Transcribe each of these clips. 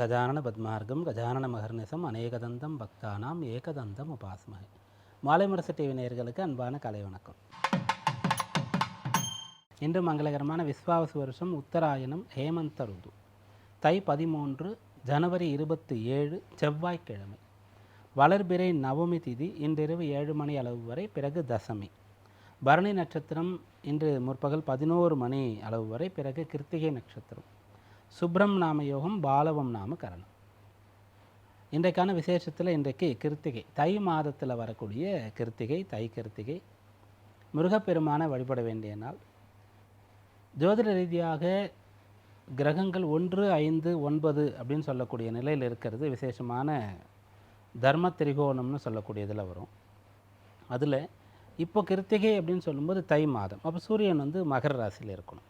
அகஜானன பத்மார்க்கம் கஜானன மகர்நிசம் அநேகதந்தம் பக்தானாம் ஏகதந்தம் உபாசமகை மாலை முரசு டிவி நேயர்களுக்கு அன்பான கலை வணக்கம். இன்று மங்களகரமான விஸ்வாவசு வருஷம் உத்தராயணம் ஹேமந்த ருது. தை பதிமூன்று ஜனவரி இருபத்தி ஏழு செவ்வாய்க்கிழமை. வளர்பிறை நவமி திதி இன்றிரவு ஏழு மணி அளவு வரை பிறகு தசமி. பரணி நட்சத்திரம் இன்று முற்பகல் பதினோரு மணி அளவு வரை பிறகு கிருத்திகை நட்சத்திரம். சுப்ரம் நாம யோகம் பாலவம் நாம கரணம். இன்றைக்கான விசேஷத்தில் இன்றைக்கு கிருத்திகை. தை மாதத்தில் வரக்கூடிய கிருத்திகை தை கிருத்திகை. முருகப்பெருமானை வழிபட வேண்டிய நாள். ஜோதிட ரீதியாக கிரகங்கள் ஒன்று ஐந்து ஒன்பது அப்படின்னு சொல்லக்கூடிய நிலையில் இருக்கிறது. விசேஷமான தர்ம திரிகோணம்னு சொல்லக்கூடியதில் வரும். அதில் இப்போ கிருத்திகை அப்படின்னு சொல்லும்போது தை மாதம். அப்போ சூரியன் வந்து மகர ராசியில் இருக்கணும்.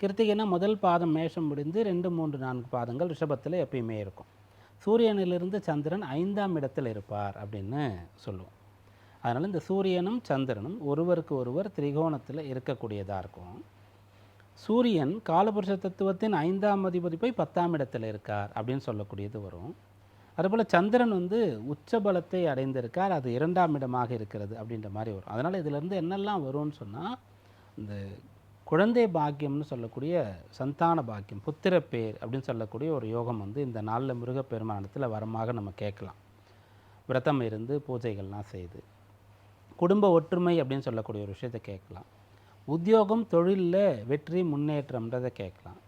கிருத்திகைனா முதல் பாதம் மேஷம் முடிந்து ரெண்டு மூன்று நான்கு பாதங்கள் ரிஷபத்தில் எப்பயுமே இருக்கும். சூரியனிலிருந்து சந்திரன் ஐந்தாம் இடத்தில் இருப்பார் அப்படின்னு சொல்லுவோம். அதனால் இந்த சூரியனும் சந்திரனும் ஒருவருக்கு ஒருவர் திரிகோணத்தில் இருக்கக்கூடியதாக இருக்கும். சூரியன் காலபுருஷ தத்துவத்தின் ஐந்தாம் அதிபதி போய் பத்தாம் இடத்தில் இருக்கார் அப்படின்னு சொல்லக்கூடியது வரும். அதுபோல் சந்திரன் வந்து உச்ச பலத்தை அடைந்திருக்கார் அது இரண்டாம் இடமாக இருக்கிறது அப்படின்ற மாதிரி வரும். அதனால் இதிலேருந்து என்னெல்லாம் வரும்னு சொன்னால் இந்த குழந்தை பாக்கியம்னு சொல்லக்கூடிய சந்தான பாக்கியம் புத்திர பேர் அப்படின்னு சொல்லக்கூடிய ஒரு யோகம் வந்து இந்த நாளில் முருகப்பெருமானத்தில் வரமாக நம்ம கேட்கலாம். விரதம் இருந்து பூஜைகள்லாம் செய்து குடும்ப ஒற்றுமை அப்படின்னு சொல்லக்கூடிய ஒரு விஷயத்தை கேட்கலாம். உத்தியோகம் தொழிலில் வெற்றி முன்னேற்றம்ன்றதை கேட்கலாம்.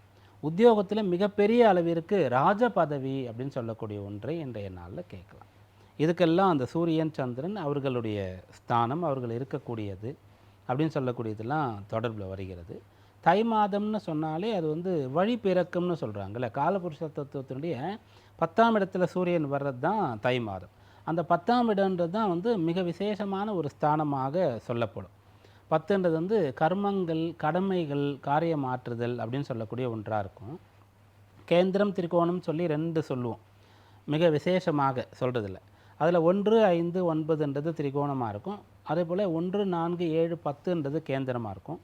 உத்தியோகத்தில் மிகப்பெரிய அளவிற்கு ராஜ பதவி அப்படின்னு சொல்லக்கூடிய ஒன்றை இன்றைய நாளில் கேட்கலாம். இதுக்கெல்லாம் அந்த சூரியன் சந்திரன் அவர்களுடைய ஸ்தானம் அவர்கள் இருக்கக்கூடியது. அப்படின்னு சொல்லக்கூடியதெல்லாம் தொடர்பில் வருகிறது. தை மாதம்னு சொன்னாலே அது வந்து வழி பிறக்கும்னு சொல்கிறாங்கல்ல காலபுருஷ தத்துவத்தினுடைய பத்தாம் இடத்துல சூரியன் வர்றது தான் தை மாதம். அந்த பத்தாம் இடன்றது தான் வந்து மிக விசேஷமான ஒரு ஸ்தானமாக சொல்லப்படும். பத்துன்றது வந்து கர்மங்கள் கடமைகள் காரியமாற்றுதல் அப்படின்னு சொல்லக்கூடிய ஒன்றாக இருக்கும். கேந்திரம் திரிகோணம் சொல்லி ரெண்டு சொல்லுவோம். மிக விசேஷமாக சொல்கிறதில்ல அதில் ஒன்று ஐந்து ஒன்பதுன்றது திரிகோணமாக இருக்கும். அதே போல் ஒன்று நான்கு ஏழு பத்துன்றது கேந்திரமாக இருக்கும்.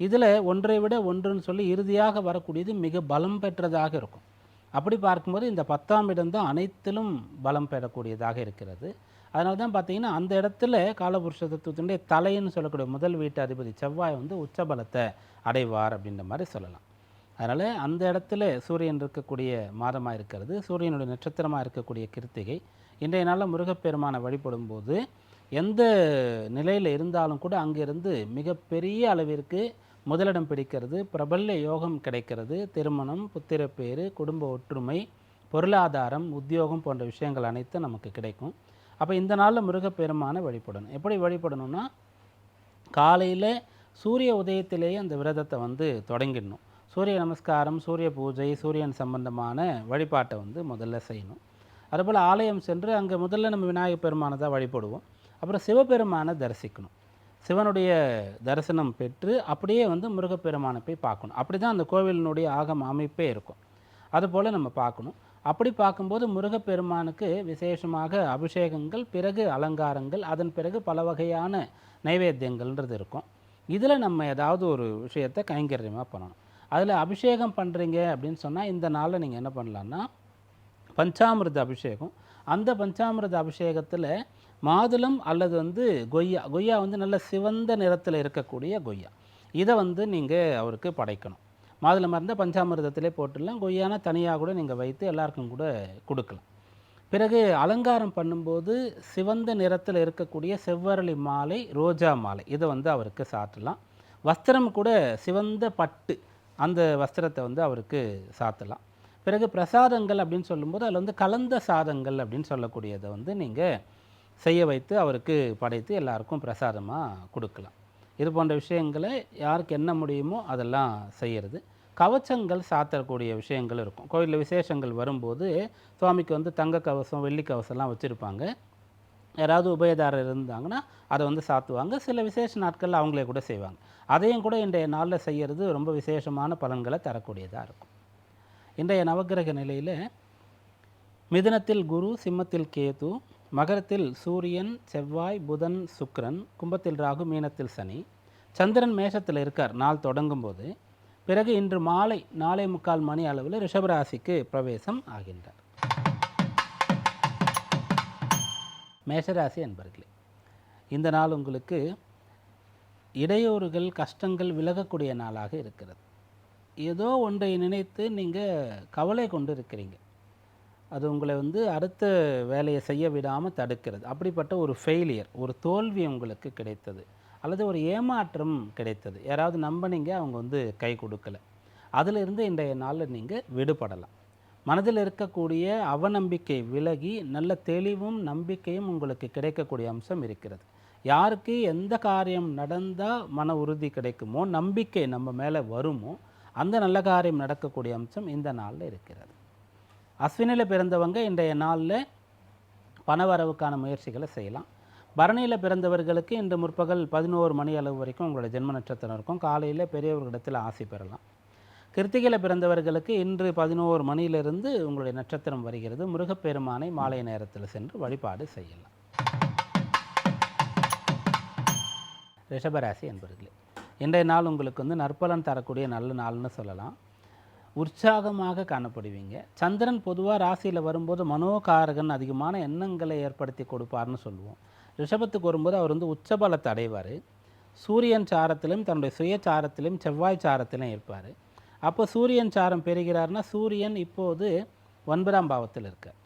இதில் ஒன்றை விட ஒன்றுன்னு சொல்லி இறுதியாக வரக்கூடியது மிக பலம் பெற்றதாக இருக்கும். அப்படி பார்க்கும்போது இந்த பத்தாம் இடம்தான் அனைத்திலும் பலம் பெறக்கூடியதாக இருக்கிறது. அதனால தான் பார்த்தீங்கன்னா அந்த இடத்துல காலபுருஷ தத்துவத்தினுடைய தலைன்னு சொல்லக்கூடிய முதல் வீட்டு அதிபதி செவ்வாய் வந்து உச்சபலத்தை அடைவார் அப்படின்ற மாதிரி சொல்லலாம். அதனால் அந்த இடத்துல சூரியன் இருக்கக்கூடிய மாதமாக இருக்கிறது. சூரியனுடைய நட்சத்திரமாக இருக்கக்கூடிய கிருத்திகை. இன்றைய நாளில் முருகப்பெருமானை வழிபடும் போது எந்த நிலையில் இருந்தாலும் கூட அங்கிருந்து மிகப்பெரிய அளவிற்கு முதலிடம் பிடிக்கிறது. பிரபல்ய யோகம் கிடைக்கிறது. திருமணம் புத்திரப்பேறு குடும்ப ஒற்றுமை பொருளாதாரம் உத்தியோகம் போன்ற விஷயங்கள் அனைத்தும் நமக்கு கிடைக்கும். அப்போ இந்த நாளில் முருகப்பெருமானை வழிபடணும். எப்படி வழிபடணும்னா காலையில் சூரிய உதயத்திலேயே அந்த விரதத்தை வந்து தொடங்கிடணும். சூரிய நமஸ்காரம் சூரிய பூஜை சூரியன் சம்பந்தமான வழிபாட்டை வந்து முதல்ல செய்யணும். அதுபோல் ஆலயம் சென்று அங்கே முதல்ல நம்ம விநாயகப் பெருமானை தான் வழிபடுவோம். அப்புறம் சிவபெருமானை தரிசிக்கணும். சிவனுடைய தரிசனம் பெற்று அப்படியே வந்து முருகப்பெருமானை போய் பார்க்கணும். அப்படி தான் அந்த கோவிலினுடைய ஆகம அமைப்பே இருக்கும். அதுபோல் நம்ம பார்க்கணும். அப்படி பார்க்கும்போது முருகப்பெருமானுக்கு விசேஷமாக அபிஷேகங்கள் பிறகு அலங்காரங்கள் அதன் பிறகு பல வகையான நைவேத்தியங்கள்ன்றது இருக்கும். இதில் நம்ம ஏதாவது ஒரு விஷயத்தை கைங்கரியமாக பண்ணணும். அதில் அபிஷேகம் பண்ணுறீங்க அப்படின்னு சொன்னால் இந்த நாளில் நீங்கள் என்ன பண்ணலான்னா பஞ்சாமிரத அபிஷேகம். அந்த பஞ்சாமிர்த அபிஷேகத்தில் மாதுளம் அல்லது வந்து கொய்யா. கொய்யா வந்து நல்ல சிவந்த நிறத்தில் இருக்கக்கூடிய கொய்யா. இதை வந்து நீங்கள் அவருக்கு படைக்கணும். மாதுளமாக இருந்தால் பஞ்சாமிரதத்திலே போட்டுடலாம். கொய்யானா தனியாக கூட நீங்கள் வைத்து எல்லாருக்கும் கூட கொடுக்கலாம். பிறகு அலங்காரம் பண்ணும்போது சிவந்த நிறத்தில் இருக்கக்கூடிய செவ்வரளி மாலை ரோஜா மாலை இதை வந்து அவருக்கு சாத்தலாம். வஸ்திரம் கூட சிவந்த பட்டு அந்த வஸ்திரத்தை வந்து அவருக்கு சாத்தலாம். பிறகு பிரசாதங்கள் அப்படின்னு சொல்லும்போது அதில் வந்து கலந்த சாதங்கள் அப்படின்னு சொல்லக்கூடியதை வந்து நீங்கள் செய்ய வைத்து அவருக்கு படைத்து எல்லாருக்கும் பிரசாதமாக கொடுக்கலாம். இது போன்ற விஷயங்களை யாருக்கு என்ன முடியுமோ அதெல்லாம் செய்கிறது கவச்சங்கள் சாத்தக்கூடிய விஷயங்கள் இருக்கும். கோயிலில் விசேஷங்கள் வரும்போது சுவாமிக்கு வந்து தங்க கவசம் வெள்ளி கவசம்லாம் வச்சுருப்பாங்க. யாராவது உபயதாரர் இருந்தாங்கன்னா அதை வந்து சாத்துவாங்க. சில விசேஷ நாட்களில் அவங்களே கூட செய்வாங்க. அதையும் கூட இன்றைய நாளில் செய்கிறது ரொம்ப விசேஷமான பலன்களை தரக்கூடியதாக இருக்கும். இன்றைய நவக்கிரக நிலையில் மிதனத்தில் குரு சிம்மத்தில் கேது மகரத்தில் சூரியன் செவ்வாய் புதன் சுக்ரன் கும்பத்தில் ராகு மீனத்தில் சனி. சந்திரன் மேஷத்தில் இருக்கார் நாள் தொடங்கும் போது பிறகு இன்று மாலை நாலே முக்கால் மணி அளவில் ரிஷபராசிக்கு பிரவேசம் ஆகின்றார். மேஷராசி என்பர்களே இந்த நாள் உங்களுக்கு இடையூறுகள் கஷ்டங்கள் விலகக்கூடிய நாளாக இருக்கிறது. ஏதோ ஒன்றை நினைத்து நீங்கள் கவலை கொண்டு இருக்கிறீங்க அது உங்களை வந்து அடுத்த வேலையை செய்ய விடாமல் தடுக்கிறது. அப்படிப்பட்ட ஒரு ஃபெயிலியர் ஒரு தோல்வி உங்களுக்கு கிடைத்தது. அல்லது ஒரு ஏமாற்றம் கிடைத்தது. யாராவது நம்பினீங்க அவங்க வந்து கை கொடுக்கல. அதிலிருந்து இன்றைய நாளில் நீங்கள் விடுபடலாம். மனதில் இருக்கக்கூடிய அவநம்பிக்கை விலகி நல்ல தெளிவும் நம்பிக்கையும் உங்களுக்கு கிடைக்கக்கூடிய அம்சம் இருக்கிறது. யாருக்கு எந்த காரியம் நடந்தால் மன உறுதி கிடைக்குமோ நம்பிக்கை நம்ம மேலே வருமோ அந்த நல்ல காரியம் நடக்கக்கூடிய அம்சம் இந்த நாளில் இருக்கிறது. அஸ்வினியில் பிறந்தவங்க இன்றைய நாளில் பணவரவுக்கான முயற்சிகளை செய்யலாம். பரணியில் பிறந்தவர்களுக்கு இன்று முற்பகல் பதினோரு மணி அளவு வரைக்கும் உங்களோட ஜென்ம நட்சத்திரம் இருக்கும். காலையில் பெரியவர்களிடத்தில் ஆசை பெறலாம். கிருத்திகையில் பிறந்தவர்களுக்கு இன்று பதினோரு மணியிலிருந்து உங்களுடைய நட்சத்திரம் வருகிறது. முருகப்பெருமானை மாலை நேரத்தில் சென்று வழிபாடு செய்யலாம். ரிஷபராசி என்பர்களே இன்றைய நாள் உங்களுக்கு வந்து நற்பலன் தரக்கூடிய நல்ல நாள்னு சொல்லலாம். உற்சாகமாக காணப்படுவீங்க. சந்திரன் பொதுவாக ராசியில் வரும்போது மனோகாரகன் அதிகமான எண்ணங்களை ஏற்படுத்தி கொடுப்பார்னு சொல்லுவோம். ரிஷபத்துக்கு வரும்போது அவர் வந்து உச்சபலத்தை அடைவார். சூரியன் சாரத்திலும் தன்னுடைய சுய சாரத்திலும் செவ்வாய் சாரத்திலும் இருப்பார் அப்போ சூரியன் சாரம் பெறுகிறார்னா சூரியன் இப்போது ஒன்பதாம் பாவத்தில் இருக்கார்.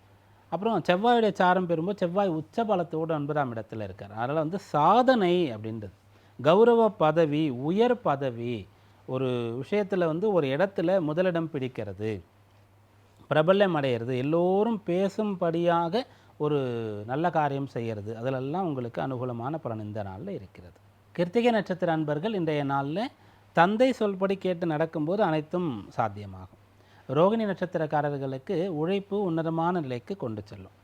அப்புறம் செவ்வாயுடைய சாரம் பெறும்போது செவ்வாய் உச்ச பலத்தோடு ஒன்பதாம் இடத்துல இருக்கார். அதனால் வந்து சாதனை அப்படின்றது. கௌரவ பதவி உயர் பதவி ஒரு விஷயத்தில் வந்து ஒரு இடத்துல முதலிடம் பிடிக்கிறது பிரபல்யம் அடையிறது எல்லோரும் பேசும்படியாக ஒரு நல்ல காரியம் செய்கிறது அதிலெல்லாம் உங்களுக்கு அனுகூலமான பலன் இந்த நாளில் இருக்கிறது. கிருத்திகை நட்சத்திர அன்பர்கள் இன்றைய நாளில் தந்தை சொல்படி கேட்டு நடக்கும்போது அனைத்தும் சாத்தியமாகும். ரோகிணி நட்சத்திரக்காரர்களுக்கு உழைப்பு உன்னதமான நிலைக்கு கொண்டு செல்லும்.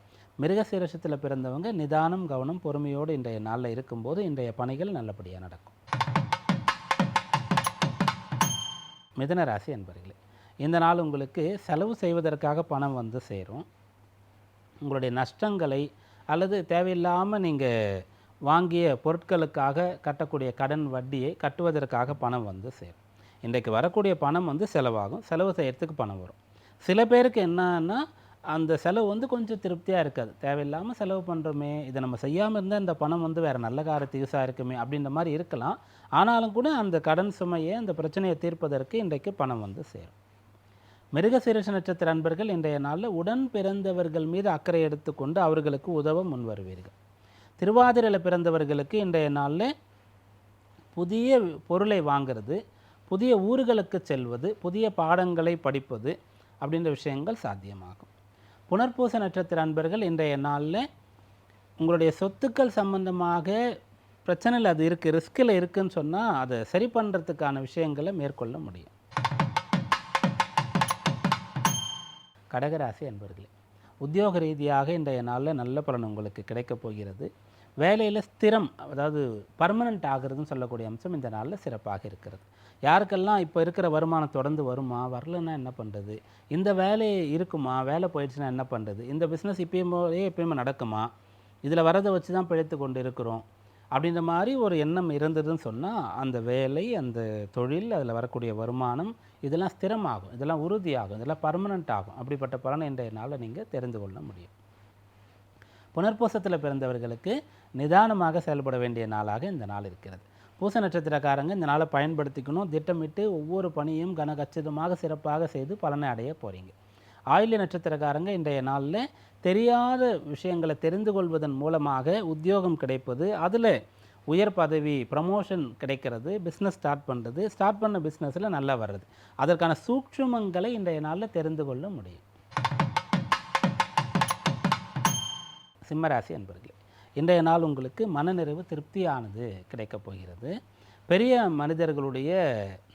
மிருகசீரஷத்தில் பிறந்தவங்க நிதானம் கவனம் பொறுமையோடு இன்றைய நாளில் இருக்கும்போது இன்றைய பணிகள் நல்லபடியாக நடக்கும். மிதன ராசி என்பர்களே இந்த நாள் உங்களுக்கு செலவு செய்வதற்காக பணம் வந்து சேரும். உங்களுடைய நஷ்டங்களை அல்லது தேவையில்லாமல் நீங்கள் வாங்கிய பொருட்களுக்காக கட்டக்கூடிய கடன் வட்டியை கட்டுவதற்காக பணம் வந்து சேரும். இன்றைக்கு வரக்கூடிய பணம் வந்து செலவாகும். செலவு செய்கிறதுக்கு பணம் வரும். சில பேருக்கு என்னன்னா அந்த செலவு வந்து கொஞ்சம் திருப்தியாக இருக்காது. தேவையில்லாமல் செலவு பண்ணுறோமே இதை நம்ம செய்யாமல் இருந்தால் இந்த பணம் வந்து வேறு நல்ல காரத்து யூஸாக இருக்குமே அப்படின்ற மாதிரி இருக்கலாம். ஆனாலும் கூட அந்த கடன் சுமையை அந்த பிரச்சனையை தீர்ப்பதற்கு இன்றைக்கு பணம் வந்து சேரும். மிருகசீரஷ நட்சத்திர அன்பர்கள் இன்றைய நாளில் உடன் பிறந்தவர்கள் மீது அக்கறை எடுத்துக்கொண்டு அவர்களுக்கு உதவ முன் வருவீர்கள். திருவாதிரையில் பிறந்தவர்களுக்கு இன்றைய நாளில் புதிய பொருளை வாங்கிறது புதிய ஊர்களுக்கு செல்வது புதிய பாடங்களை படிப்பது அப்படின்ற விஷயங்கள் சாத்தியமாகும். புனர்பூச நட்சத்திர அன்பர்கள் இன்றைய நாளில் உங்களுடைய சொத்துக்கள் சம்பந்தமாக பிரச்சனையில் அது இருக்குது ரிஸ்கில் இருக்குன்னு சொன்னால் அதை சரி பண்ணுறதுக்கான விஷயங்களை மேற்கொள்ள முடியும். கடகராசி அன்பர்களே உத்தியோக ரீதியாக இன்றைய நாளில் நல்ல பலன் உங்களுக்கு கிடைக்கப் போகிறது. வேலையில் ஸ்திரம் அதாவது பர்மனண்ட் ஆகிறதுன்னு சொல்லக்கூடிய அம்சம் இந்த நாளில் சிறப்பாக இருக்கிறது. யாருக்கெல்லாம் இப்போ இருக்கிற வருமானம் தொடர்ந்து வருமா வரலன்னா என்ன பண்ணுறது இந்த வேலை இருக்குமா வேலை போயிடுச்சுன்னா என்ன பண்ணுறது இந்த பிஸ்னஸ் இப்பயும் போதே எப்பயுமே நடக்குமா? இதில் வரதை வச்சு தான் பிழைத்து கொண்டு இருக்கிறோம் அப்படின்ற மாதிரி ஒரு எண்ணம் இருந்ததுன்னு சொன்னால் அந்த வேலை அந்த தொழில் அதில் வரக்கூடிய வருமானம் இதெல்லாம் ஸ்திரமாகும். இதெல்லாம் உறுதியாகும். இதெல்லாம் பர்மனண்ட் ஆகும். அப்படிப்பட்ட பலனை இன்றைய நாளில் நீங்கள் தெரிந்து கொள்ள முடியும். புனர்பூசத்தில் பிறந்தவர்களுக்கு நிதானமாக செயல்பட வேண்டிய நாளாக இந்த நாள் இருக்கிறது. பூச நட்சத்திரக்காரங்க இந்த நாளை பயன்படுத்திக்கணும் திட்டமிட்டு ஒவ்வொரு பணியும் கனகச்சிதமாக சிறப்பாக செய்து பலனை அடைய போகிறீங்க ஆயுள்ய நட்சத்திரக்காரங்க இன்றைய நாளில் தெரியாத விஷயங்களை தெரிந்து கொள்வதன் மூலமாக உத்தியோகம் கிடைப்பது அதில் உயர் பதவி ப்ரமோஷன் கிடைக்கிறது பிஸ்னஸ் ஸ்டார்ட் பண்ணுறது ஸ்டார்ட் பண்ண பிஸ்னஸில் நல்லா வர்றது. அதற்கான சூட்சுமங்களை இன்றைய நாளில் தெரிந்து கொள்ள முடியும். சிம்மராசி அன்பர்களே இன்றைய நாள் உங்களுக்கு மனநிறைவு திருப்தியானது கிடைக்கப் போகிறது. பெரிய மனிதர்களுடைய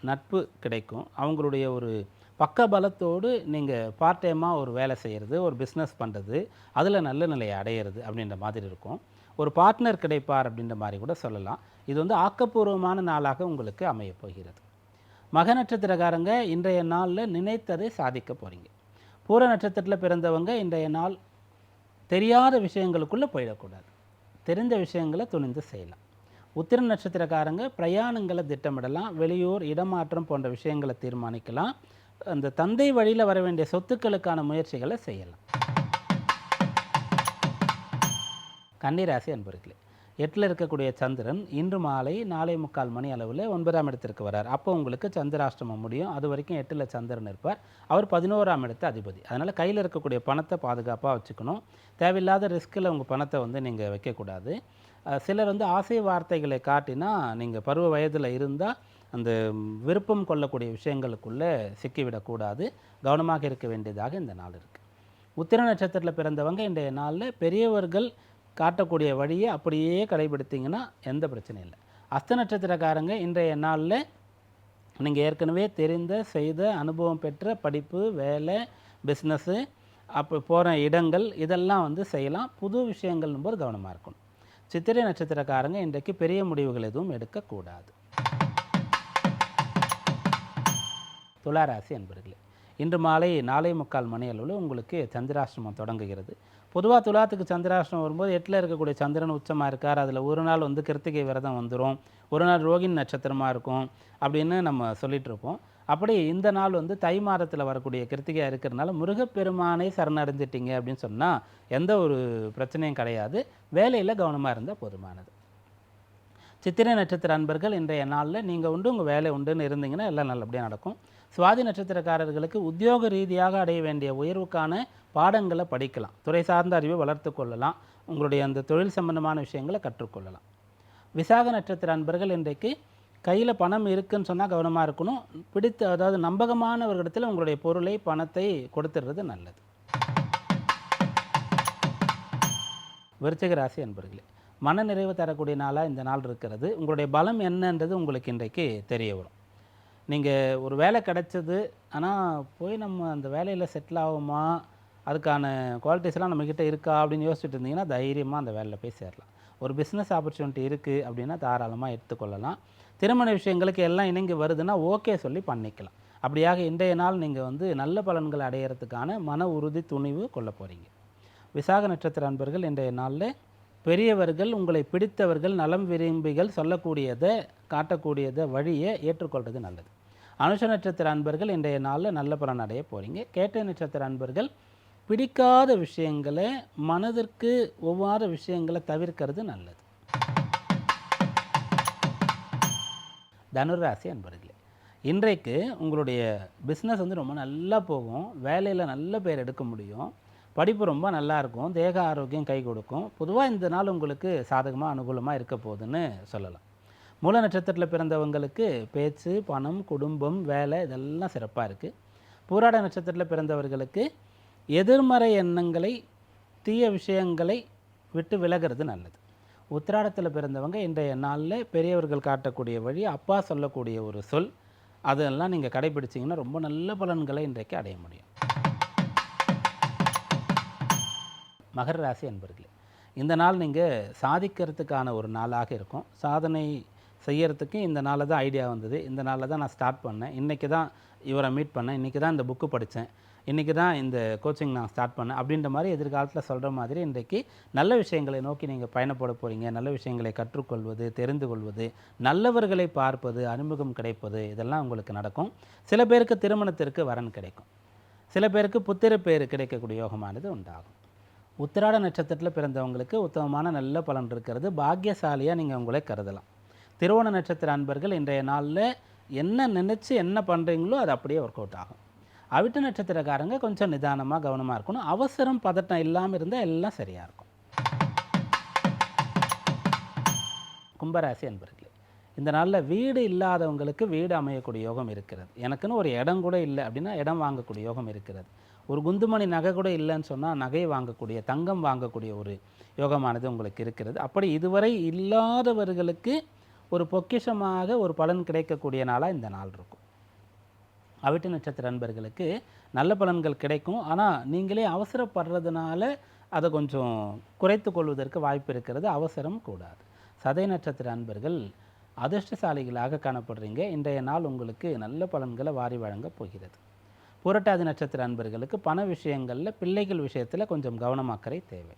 நட்பு கிடைக்கும். அவங்களுடைய ஒரு பக்க பலத்தோடு நீங்கள் பார்ட் டைமாக ஒரு வேலை செய்கிறது ஒரு பிஸ்னஸ் பண்ணுறது அதில் நல்ல நிலையை அடையிறது அப்படின்ற மாதிரி இருக்கும். ஒரு பார்ட்னர் கிடைப்பார் அப்படின்ற மாதிரி கூட சொல்லலாம். இது வந்து ஆக்கப்பூர்வமான நாளாக உங்களுக்கு அமையப் போகிறது. மக நட்சத்திரக்காரங்க இன்றைய நாளில் நினைத்ததை சாதிக்க போகிறீங்க பூர நட்சத்திரத்தில் பிறந்தவங்க இன்றைய நாள் தெரியாத விஷயங்களுக்குள்ளே போயிடக்கூடாது. தெரிந்த விஷயங்களை துணிந்து செய்யலாம். உத்திர நட்சத்திரக்காரங்க பிரயாணங்களை திட்டமிடலாம். வெளியூர் இடமாற்றம் போன்ற விஷயங்களை தீர்மானிக்கலாம். அந்த தந்தை வழியில் வர வேண்டிய சொத்துக்களுக்கான முயற்சிகளை செய்யலாம். கன்னிராசி அன்பர்களே எட்டில் இருக்கக்கூடிய சந்திரன் இன்று மாலை நாலே முக்கால் மணி அளவில் ஒன்பதாம் இடத்திற்கு வரார். அப்போ உங்களுக்கு சந்திராஷ்டமம் முடியும். அது வரைக்கும் எட்டில் சந்திரன் இருப்பார். அவர் பதினோராம் இடத்து அதிபதி. அதனால் கையில் இருக்கக்கூடிய பணத்தை பாதுகாப்பாக வச்சுக்கணும். தேவையில்லாத ரிஸ்கில் உங்கள் பணத்தை வந்து நீங்கள் வைக்கக்கூடாது. சிலர் வந்து ஆசை வார்த்தைகளை காட்டினா நீங்கள் பருவ வயதில் இருந்தால் அந்த விருப்பம் கொள்ளக்கூடிய விஷயங்களுக்குள்ளே சிக்கிவிடக்கூடாது. கவனமாக இருக்க வேண்டியதாக இந்த நாள் இருக்குது உத்திர நட்சத்திரத்தில் பிறந்தவங்க இன்றைய நாளில் பெரியவர்கள் காட்டக்கூடிய வழியை அப்படியே கடைபிடித்தீங்கன்னா எந்த பிரச்சனையும் இல்லை. அஸ்த நட்சத்திரக்காரங்க இன்றைய நாளில் நீங்கள் ஏற்கனவே தெரிந்த செய்த அனுபவம் பெற்ற படிப்பு வேலை பிஸ்னஸ்ஸு அப்போ போகிற இடங்கள் இதெல்லாம் வந்து செய்யலாம். புது விஷயங்கள் போது கவனமாக இருக்கணும். சித்திரை நட்சத்திரக்காரங்க இன்றைக்கு பெரிய முடிவுகள் எதுவும் எடுக்கக்கூடாது. துளாராசி அன்பர்களே இன்று மாலை நாலே முக்கால் மணி அளவில் உங்களுக்கு சந்திராசிரமம் தொடங்குகிறது. பொதுவாக துலாத்துக்கு சந்திராஷ்டமம் வரும்போது எட்டில் இருக்கக்கூடிய சந்திரன் உச்சமாக இருக்கார். அதில் ஒரு நாள் வந்து கிருத்திகை விரதம் வந்துடும் ஒரு நாள் ரோகிணி நட்சத்திரமாக இருக்கும் அப்படின்னு நம்ம சொல்லிகிட்ருப்போம் இருப்போம். அப்படி இந்த நாள் வந்து தை மாதத்தில் வரக்கூடிய கிருத்திகையாக இருக்கிறதுனால முருகப்பெருமானை சரணடைஞ்சிட்டிங்க அப்படின்னு சொன்னால் எந்த ஒரு பிரச்சனையும் கிடையாது. வேலையில் கவனமாக இருந்தால் போதுமானது. சித்திரை நட்சத்திர அன்பர்கள் இன்றைய நாளில் நீங்கள் உண்டு உங்கள் வேலை உண்டுன்னு இருந்தீங்கன்னா எல்லாம் நல்லபடியாக நடக்கும். சுவாதி நட்சத்திரக்காரர்களுக்கு உத்தியோக ரீதியாக அடைய வேண்டிய உயர்வுக்கான பாடங்களை படிக்கலாம். துறை சார்ந்த அறிவை வளர்த்து கொள்ளலாம். உங்களுடைய அந்த தொழில் சம்பந்தமான விஷயங்களை கற்றுக்கொள்ளலாம். விசாக நட்சத்திர அன்பர்கள் இன்றைக்கு கையில் பணம் இருக்குன்னு சொன்னால் கவனமாக இருக்கணும். பிடித்த அதாவது நம்பகமானவர்களிடத்தில் உங்களுடைய பொருளை பணத்தை கொடுத்துடுறது நல்லது. விருச்சிக ராசி அன்பர்களே மன நிறைவு தரக்கூடிய நாளாக இந்த நாள் இருக்கிறது. உங்களுடைய பலம் என்னன்றது உங்களுக்கு இன்றைக்கு தெரிய வரும். நீங்கள் ஒரு வேலை கிடச்சிது ஆனால் போய் நம்ம அந்த வேலையில் செட்டில் ஆகுமா அதுக்கான குவாலிட்டிஸ்லாம் நம்மக்கிட்ட இருக்கா? அப்படின்னு யோசிச்சுட்டு இருந்தீங்கன்னா தைரியமாக அந்த வேலையில் போய் சேரலாம். ஒரு பிஸ்னஸ் ஆப்பர்ச்சுனிட்டி இருக்குது அப்படின்னா தாராளமாக எடுத்துக்கொள்ளலாம். திருமண விஷயங்களுக்கு எல்லாம் இணங்கி வருதுன்னா ஓகே சொல்லி பண்ணிக்கலாம். அப்படியாக இன்றைய நாள் நீங்கள் வந்து நல்ல பலன்கள் அடையிறதுக்கான மன உறுதி துணிவு கொள்ள போகிறீங்க விசாக நட்சத்திர அன்பர்கள் இன்றைய நாளில் பெரியவர்கள் உங்களை பிடித்தவர்கள் நலம் விரும்பிகள் சொல்லக்கூடியதை காட்டக்கூடியதை வழியை ஏற்றுக்கொள்வது நல்லது. அனுஷ நட்சத்திர அன்பர்கள் இன்றைய நாளில் நல்ல பலன் அடைய போகிறீங்க கேட்ட நட்சத்திர அன்பர்கள் பிடிக்காத விஷயங்களை மனதிற்கு ஒவ்வாறு விஷயங்களை தவிர்க்கிறது நல்லது. தனுராசி அன்பர்களே இன்றைக்கு உங்களுடைய பிஸ்னஸ் வந்து ரொம்ப நல்லா போகும். வேலையில் நல்ல பேர் எடுக்க முடியும். படிப்பு ரொம்ப நல்லா இருக்கும். தேக ஆரோக்கியம் கை கொடுக்கும். பொதுவாக இந்த நாள் உங்களுக்கு சாதகமாக அனுகூலமாக இருக்க போகுதுன்னு சொல்லலாம். மூல நட்சத்திரத்தில் பிறந்தவங்களுக்கு பேச்சு பணம் குடும்பம் வேலை இதெல்லாம் சிறப்பாக இருக்குது பூராட நட்சத்திரத்தில் பிறந்தவர்களுக்கு எதிர்மறை எண்ணங்களை தீய விஷயங்களை விட்டு விலகிறது நல்லது. உத்திராடத்தில் பிறந்தவங்க இன்றைய நாளில் பெரியவர்கள் காட்டக்கூடிய வழி அப்பா சொல்லக்கூடிய ஒரு சொல் அதெல்லாம் நீங்கள் கடைபிடிச்சிங்கன்னா ரொம்ப நல்ல பலன்களை இன்றைக்கு அடைய முடியும். மகர ராசி அன்பர்களே இந்த நாள் நீங்கள் சாதிக்கிறதுக்கான ஒரு நாளாக இருக்கும். சாதனை செய்யறதுக்கு இந்த நாளில் தான் ஐடியா வந்தது. இந்த நாளில் தான் நான் ஸ்டார்ட் பண்ணேன். இன்றைக்கி தான் இவரை மீட் பண்ணேன். இன்றைக்கி தான் இந்த புக்கு படித்தேன். இன்றைக்கி தான் இந்த கோச்சிங் நான் ஸ்டார்ட் பண்ணேன். அப்படின்ற மாதிரி எதிர்காலத்தில் சொல்கிற மாதிரி இன்றைக்கு நல்ல விஷயங்களை நோக்கி நீங்கள் பயணப்பட போகிறீங்க நல்ல விஷயங்களை கற்றுக்கொள்வது தெரிந்து கொள்வது நல்லவர்களை பார்ப்பது அறிமுகம் கிடைப்பது இதெல்லாம் உங்களுக்கு நடக்கும். சில பேருக்கு திருமணத்திற்கு வரன் கிடைக்கும். சில பேருக்கு புத்திர பேர் கிடைக்கக்கூடிய யோகமானது உண்டாகும். உத்திராட நட்சத்திரத்தில் பிறந்தவங்களுக்கு உத்தமமான நல்ல பலன் இருக்கிறது. பாக்கியசாலியாக நீங்கள் உங்களை கருதலாம். திருவோண நட்சத்திர அன்பர்கள் இன்றைய நாளில் என்ன நினச்சி என்ன பண்ணுறீங்களோ அது அப்படியே ஒர்க் அவுட் ஆகும். அவிட்ட நட்சத்திரக்காரங்க கொஞ்சம் நிதானமாக கவனமாக இருக்கணும். அவசரம் பதட்டம் இல்லாமல் இருந்தால் எல்லாம் சரியாக இருக்கும். கும்பராசி அன்பர்களே இந்த நாளில் வீடு இல்லாதவங்களுக்கு வீடு அமையக்கூடிய யோகம் இருக்கிறது. எனக்குன்னு ஒரு இடம் கூட இல்லை அப்படின்னா இடம் வாங்கக்கூடிய யோகம் இருக்கிறது. ஒரு குந்துமணி நகை கூட இல்லைன்னு சொன்னால் நகை வாங்கக்கூடிய தங்கம் வாங்கக்கூடிய ஒரு யோகமானது உங்களுக்கு இருக்கிறது. அப்படி இதுவரை இல்லாதவர்களுக்கு ஒரு பொக்கிஷமாக ஒரு பலன் கிடைக்கக்கூடிய நாளாக இந்த நாள் இருக்கும். அவிட்டு நட்சத்திர அன்பர்களுக்கு நல்ல பலன்கள் கிடைக்கும். ஆனால் நீங்களே அவசரப்படுறதுனால அதை கொஞ்சம் குறைத்து கொள்வதற்கு வாய்ப்பு இருக்கிறது. அவசரம் கூடாது. சதய நட்சத்திர அன்பர்கள் அதிர்ஷ்டசாலிகளாக காணப்படுறீங்க. இன்றைய நாள் உங்களுக்கு நல்ல பலன்களை வாரி வழங்கப் போகிறது. புரட்டாதி நட்சத்திர அன்பர்களுக்கு பண விஷயங்களில் பிள்ளைகள் விஷயத்தில் கொஞ்சம் கவனமாக்கறை தேவை.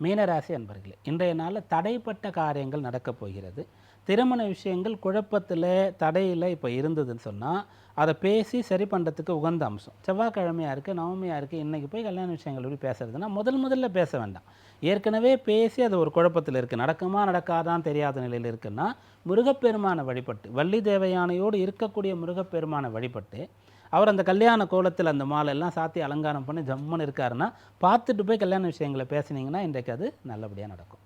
மீனராசி அன்பர்களே இன்றைய நாளில் தடைப்பட்ட காரியங்கள் நடக்கப் போகிறது. திருமண விஷயங்கள் குழப்பத்தில் தடையில் இப்போ இருந்ததுன்னு சொன்னால் அதை பேசி சரி பண்ணுறதுக்கு உகந்த அம்சம். செவ்வாய்க்கிழமையாக இருக்குது நவமியாக இருக்குது இன்றைக்கி போய் கல்யாண விஷயங்கள் எப்படி பேசுறதுன்னா முதல் முதல்ல பேச வேண்டாம். ஏற்கனவே பேசி அது ஒரு குழப்பத்தில் இருக்குது நடக்குமா நடக்காதான் தெரியாத நிலையில் இருக்குன்னா முருகப்பெருமானை வழிபட்டு வள்ளி தேவயானையோடு இருக்கக்கூடிய முருகப்பெருமானை வழிபட்டு அவர் அந்த கல்யாண கோலத்தில் அந்த மாலெல்லாம் சாத்தி அலங்காரம் பண்ணி ஜம்முன்னு இருக்காருன்னா பார்த்துட்டு போய் கல்யாண விஷயங்களை பேசுனீங்கன்னா இன்றைக்கு அது நல்லபடியாக நடக்கும்.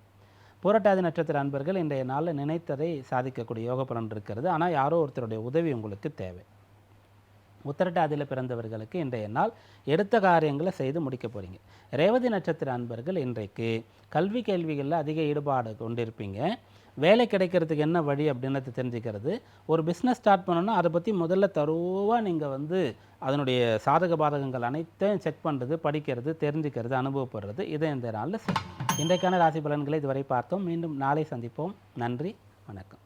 புரட்டாதி நட்சத்திர அன்பர்கள் இன்றைய நாளில் நினைத்ததை சாதிக்கக்கூடிய யோக பலன் இருக்கிறது. ஆனால் யாரோ ஒருத்தருடைய உதவி உங்களுக்கு தேவை. உத்தரட்டாதியில் பிறந்தவர்களுக்கு இன்றைய நாள் எடுத்த காரியங்களை செய்து முடிக்க போகிறீங்க ரேவதி நட்சத்திர அன்பர்கள் இன்றைக்கு கல்வி கேள்விகளில் அதிக ஈடுபாடு கொண்டிருப்பீங்க. வேலை கிடைக்கிறதுக்கு என்ன வழி அப்படின்றத தெரிஞ்சுக்கிறது. ஒரு பிஸ்னஸ் ஸ்டார்ட் பண்ணணும்னா அதை பற்றி முதல்ல தருவாக நீங்கள் வந்து அதனுடைய சாதக பாதகங்கள் அனைத்தையும் செக் பண்ணுறது படிக்கிறது தெரிஞ்சுக்கிறது அனுபவப்படுறது. இதை இந்த நாளில் இன்றைக்கான ராசி பலன்களை இதுவரை பார்த்தோம். மீண்டும் நாளை சந்திப்போம். நன்றி. வணக்கம்.